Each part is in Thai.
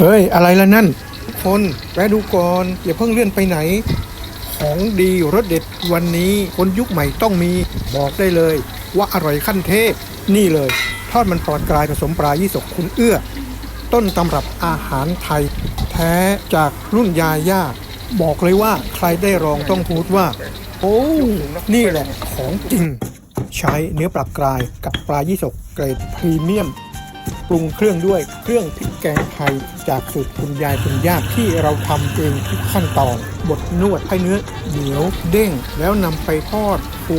เฮ้ย อะไรละนั่น คนแวะดูก่อน อย่าเพิ่งเลื่อนไปไหน ของดีรสเด็ดวันนี้คนยุคใหม่ต้องมีบอกได้เลย ว่าอร่อยขั้นเทพ นี่เลย ทอดมันปลอดกลายผสมปลายี่สกคุณเอื้อ ต้นตำรับอาหารไทย แท้จากรุ่นยาย่าบอกเลยว่าใครได้ลองต้องพูดว่า โอ้นี่แหละของจริง ใช้เนื้อปลากรายกับปลายี่สกเกรดพรีเมียม ปรุงเครื่องด้วยเครื่องพริก แกงไทยจากสูตรคุณยายคุณย่าที่เราทำเองทุกขั้นตอน บดนวดให้เนื้อเหนียวเด้ง แล้วนำไปทอดฟู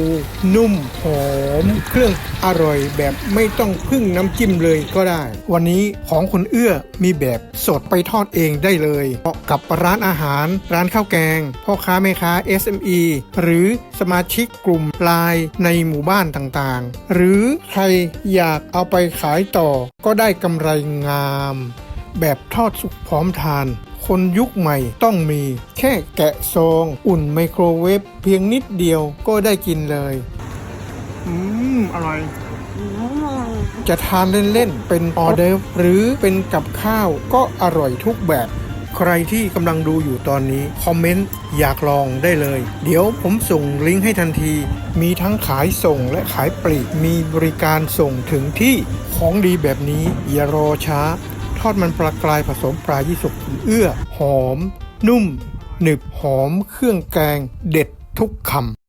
นุ่มหอม เครื่องอร่อยแบบไม่ต้องพึ่งน้ำจิ้มเลยก็ได้ วันนี้ของคุณเอื้อมีแบบสดไปทอดเองได้เลยเหมาะกับร้านอาหาร ร้านข้าวแกง พ่อค้าแม่ค้า SME หรือสมาชิกกลุ่มไลน์ในหมู่บ้านต่างๆ หรือใครอยากเอาไปขายต่อก็ได้กำไรงาม แบบทอดสุกพร้อมทาน คนยุคใหม่ต้องมีแค่แกะซอง อุ่นไมโครเวฟเพียงนิดเดียวก็ได้กินเลย อืม อร่อย จะทานเล่น ๆ เป็นออเดอร์ฟหรือเป็นกับข้าวก็อร่อยทุกแบบ ใครที่กำลังดูอยู่ตอนนี้ คอมเมนต์ อยากลองได้เลย เดี๋ยวผมส่งลิงก์ให้ทันที มีทั้งขายส่งและขายปลีกมีบริการส่งถึงที่ของดีแบบนี้อย่ารอช้า ทอดมันปลากรายผสมปลายี่สกเอื้อ หอม นุ่ม หนึบหอมเครื่องแกง เด็ดทุกคำ